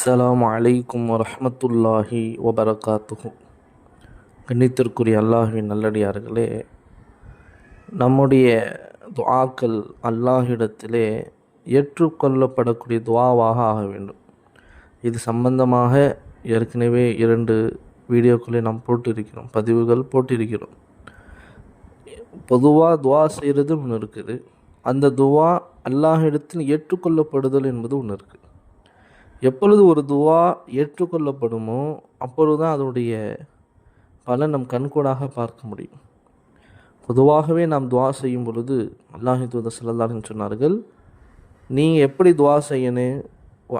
அஸ்ஸலாமு அலைக்கும் வரமத்துல்லாஹி வபரகாத்துகும் கண்ணித்திற்குரிய அல்லாஹ்வின் நல்லடியார்களே நம்முடைய துவாக்கள் அல்லாஹிடத்திலே ஏற்றுக்கொள்ளப்படக்கூடிய துவாவாக ஆக வேண்டும். இது சம்பந்தமாக ஏற்கனவே இரண்டு வீடியோக்களை நாம் போட்டிருக்கிறோம் பதிவுகள் போட்டிருக்கிறோம். பொதுவாக துவா செய்கிறது ஒன்று இருக்குது. அந்த துவா அல்லாஹிடத்தில் ஏற்றுக்கொள்ளப்படுதல் என்பது ஒன்று இருக்குது எப்பொழுது ஒரு துவா ஏற்றுக்கொள்ளப்படுமோ அப்பொழுது தான் அதனுடைய பலன் நம் கண்கூடாக பார்க்க முடியும். பொதுவாகவே நாம் துவா செய்யும் பொழுது அல்லாஹி தூத சொல்லலான்னு சொன்னார்கள் நீங்கள் எப்படி துவா செய்யணும்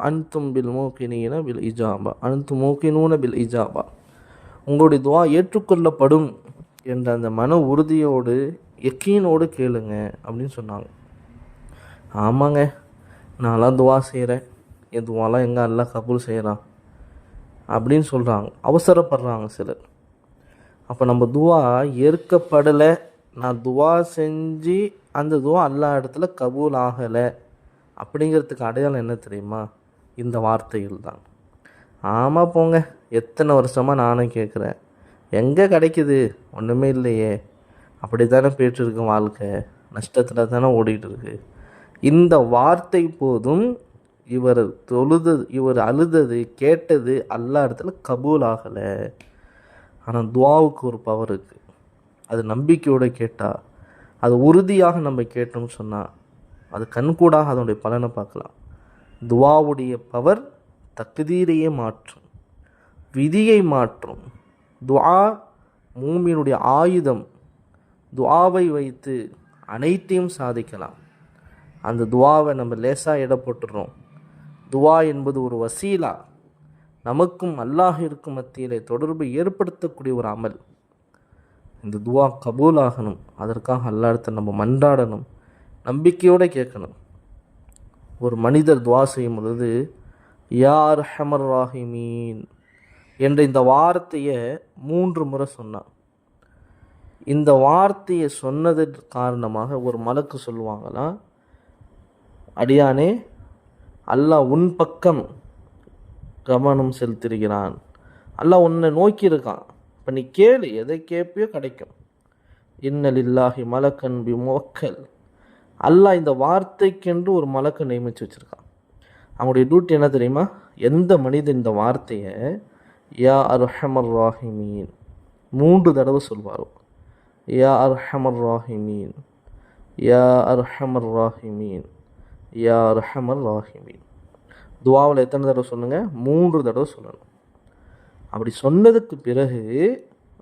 அன்தும் பில் மோக்கினீன பில் இஜாபா. அன்து மோக்கினூன பில் இஜாபா. உங்களுடைய துவா ஏற்றுக்கொள்ளப்படும் என்ற அந்த மன உறுதியோடு எக்கீனோடு கேளுங்க அப்படின்னு சொன்னாங்க. ஆமாங்க நான்லாம் துவா செய்கிறேன் எதுவாலாம் எங்கே எல்லாம் கபூல் செய்கிறான் அப்படின்னு சொல்கிறாங்க அவசரப்படுறாங்க சிலர். அப்போ நம்ம துவா ஏற்கப்படலை. நான் துவா செஞ்சு அந்த துவா எல்லா இடத்துல கபூல் ஆகலை அப்படிங்கிறதுக்கு அடையாளம் என்ன தெரியுமா? இந்த வார்த்தைகள் தான். ஆமாம் போங்க எத்தனை வருஷமாக நானும் கேட்குறேன் எங்கே கிடைக்குது? ஒன்றுமே இல்லையே. அப்படி தானே போயிட்டுருக்கு வாழ்க்கை. நஷ்டத்தில் தானே ஓடிட்டு இருக்கு. இந்த வார்த்தை போதும் இவர் தொழுதது இவர் அழுதது கேட்டது எல்லா இடத்துல கபூல் ஆகலை. ஆனால் துவாவுக்கு ஒரு பவர் இருக்குது அது நம்பிக்கையோடு கேட்டால் அது உறுதியாக நம்ம கேட்டோம்னு சொன்னால் அது கண்கூடாக அதனுடைய பலனை பார்க்கலாம். துவாவுடைய பவர் தகுதீரையே மாற்றும் விதியை மாற்றும். துவா மூமியினுடைய ஆயுதம் துவாவை வைத்து அனைத்தையும் சாதிக்கலாம். அந்த துவாவை நம்ம லேசாக இட போட்டுடுறோம் துவா என்பது ஒரு வசீலா. நமக்கும் அல்லாஹிற்கும் மத்தியிலே தொடர்பு ஏற்படுத்தக்கூடிய ஒரு அமல். இந்த துவா கபூலாகணும். அதற்காக அல்லாடத்தை நம்ம மன்றாடணும். நம்பிக்கையோடு கேட்கணும். ஒரு மனிதர் துவா செய்யும் பொழுது யார் ஹமர் ராஹிமீன் என்ற இந்த வார்த்தையை மூன்று முறை சொன்னான். இந்த வார்த்தையை சொன்னது காரணமாக ஒரு மலக்கு சொல்லுவாங்களாம் அடியானே அல்லாஹ் உன் பக்கம் கவனம் செலுத்திருக்கிறான் அல்லாஹ் உன்னை நோக்கி இருக்கான் இப்போ நீ கேளு எதை கேட்பியோ கிடைக்கும். இன்னலில்லாஹி மலக்கன் பி மோக்கல் அல்லாஹ் இந்த வார்த்தைக்கென்று ஒரு மலக்கை நியமித்து வச்சுருக்கான். அவங்களுடைய டியூட்டி என்ன தெரியுமா? எந்த மனிதன் இந்த வார்த்தையை யா அர்ஹமர் ராஹிமீன் மூன்று தடவை சொல்வாரோ? யா அர்ஹமர் ராஹிமீன் யா அர்ஹமர் ராஹிமீன் யா ரஹமர் ராஹிமீன். துவாவில் எத்தனை தடவை சொல்லுங்கள் மூன்று தடவை சொல்லணும். அப்படி சொன்னதுக்கு பிறகு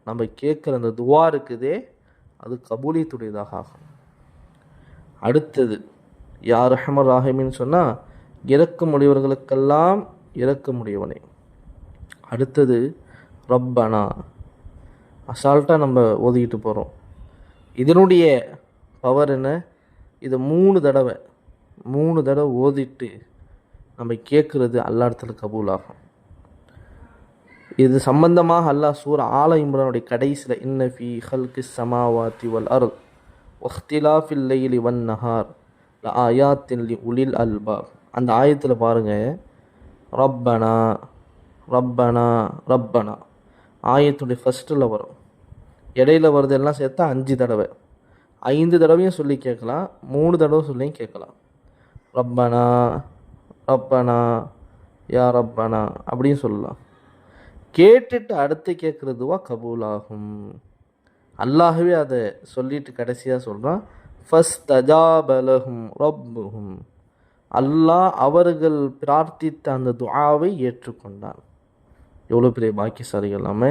நம்ம கேட்குற அந்த துவா இருக்குதே அது கபூலியத்துடையதாக ஆகும். அடுத்தது யா ரஹமர் ராஹிமின்னு சொன்னால் இறக்க முடியவர்களுக்கெல்லாம் இறக்க முடியவனே அடுத்தது ரப்பனா அசால்ட்டாக நம்ம ஓதிக்கிட்டு போகிறோம் இதனுடைய பவர் என்ன? இதை மூணு தடவை மூணு தடவை ஓதிட்டு நம்ம கேட்குறது அல்லா இடத்துல கபூல் ஆகும் இது சம்பந்தமாக அல்லாஹ் சூர் ஆல இம்ரானுடைய கடைசியில் இன்னஃபி ஹல்கி சமாவாத்தி வல் அருள் ஒஹ்திலாஃபில் லைலி வன் நஹார் ல ஆயாத்தின் லி உலில் அல்பாப். அந்த ஆயத்தில் பாருங்கள் ரப்பனா ரப்பனா ரப்பனா. ஆயத்துடைய ஃபஸ்ட்டில் வரும். இடையில வர்றதெல்லாம் சேர்த்தா அஞ்சு தடவை. ஐந்து தடவையும் சொல்லி கேட்கலாம் மூணு தடவை சொல்லியும் கேட்கலாம். ரப்பனா ரப்பனா யா ரப்பனா அப்படின்னு சொல்லலாம். கேட்டுட்டு அடுத்து கேட்குறதுவா கபூல் ஆகும் அல்லாஹவே அதை சொல்லிட்டு கடைசியாக சொல்கிறான் ஃபஸ்ட் அஜாபலஹும் ரப்புஹும். அல்லாஹ் அவர்கள் பிரார்த்தித்த அந்த துவாவை ஏற்றுக்கொண்டான். எவ்வளோ பெரிய பாக்கியசாலி எல்லாமே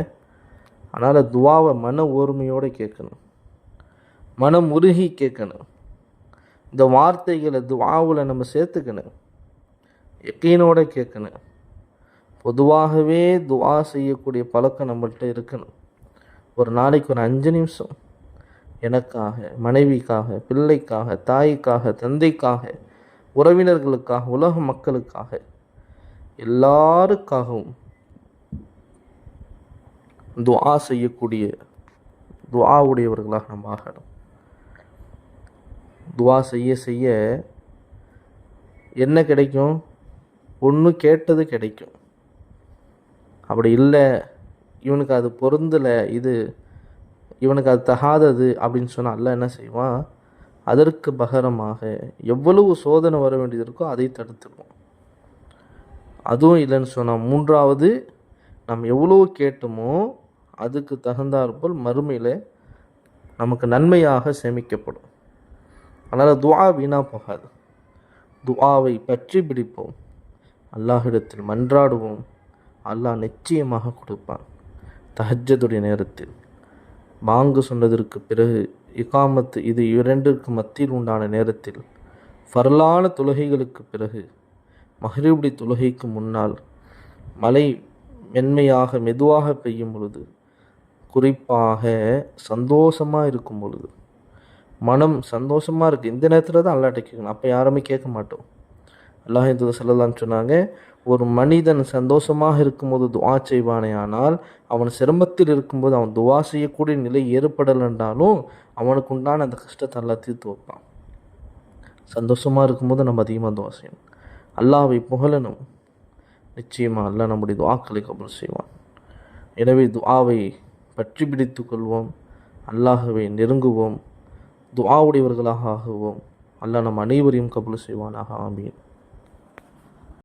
அதனால் துவாவை மன ஓர்மையோடு கேட்கணும். மனம் உருகி கேட்கணும். இந்த வார்த்தைகளை துவாவில் நம்ம சேர்த்துக்கணும். எக்கீனோட கேட்கணும். பொதுவாகவே துவா செய்யக்கூடிய பழக்கம் நம்மள்கிட்ட இருக்கணும். ஒரு நாளைக்கு ஒரு அஞ்சு நிமிஷம். எனக்காக மனைவிக்காக பிள்ளைக்காக தாய்க்காக தந்தைக்காக உறவினர்களுக்காக உலக மக்களுக்காக எல்லாருக்காகவும் துவா செய்யக்கூடிய துவாவுடையவர்களாக நம்ம ஆகணும். துவா செய்ய செய்ய என்ன கிடைக்கும்? ஒன்று கேட்டது கிடைக்கும். அப்படி இல்லை இவனுக்கு அது பொருந்தலை இது இவனுக்கு அது தகாதது அப்படின்னு சொன்னால் அல்ல என்ன செய்வான்? அதற்கு பகரமாக எவ்வளவு சோதனை வர வேண்டியது இருக்கோ அதை தடுத்துடுவோம் அதுவும் இல்லைன்னு சொன்னால் மூன்றாவது நாம் எவ்வளோ கேட்டோமோ அதுக்கு தகுந்தாற்போல் மறுமையில் நமக்கு நன்மையாக சேமிக்கப்படும். அதனால் துவா வீணாக போகாது. துவாவை பற்றி பிடிப்போம். அல்லாஹிடத்தில் மன்றாடுவோம். அல்லாஹ் நிச்சயமாக கொடுப்பான். தஹஜதுடைய நேரத்தில். பாங்கு சொன்னதற்கு பிறகு இகாமத்து இது இரண்டிற்கு மத்தியில் உண்டான நேரத்தில். வரலான தொழுகைகளுக்கு பிறகு மஹ்ரிபுடி தொழுகைக்கு முன்னால் மழை மென்மையாக மெதுவாக பெய்யும் பொழுது குறிப்பாக சந்தோஷமாக இருக்கும் பொழுது மனம் சந்தோஷமாக இருக்குது இந்த நேரத்தில் தான் அல்லாட்ட கேட்கணும். அப்போ யாருமே கேட்க மாட்டோம். அல்லாஹ் இந்த சொல்லலாம்னு சொன்னாங்க ஒரு மனிதன் சந்தோஷமாக இருக்கும்போது துவா செய்வானே ஆனால் அவன் சிரமத்தில் இருக்கும்போது அவன் துவா செய்யக்கூடிய நிலை ஏற்படலைன்றாலும் அவனுக்கு உண்டான அந்த கஷ்டத்தை எல்லாம் தீர்த்து வைப்பான். சந்தோஷமாக இருக்கும்போது நம்ம அதிகமாக துவா செய்யணும். அல்லாவை புகழணும். நிச்சயமாக அல்லாஹ் நம்முடைய துவாக்களை கபல் செய்வான். எனவே துவாவை பற்றி பிடித்து கொள்வோம். அல்லாஹவை நெருங்குவோம். துவாவுடையவர்களாக ஆகுவோம். அல்லாஹ் நம் அனைவரையும் கபல் செய்வானாக. ஆமீன்.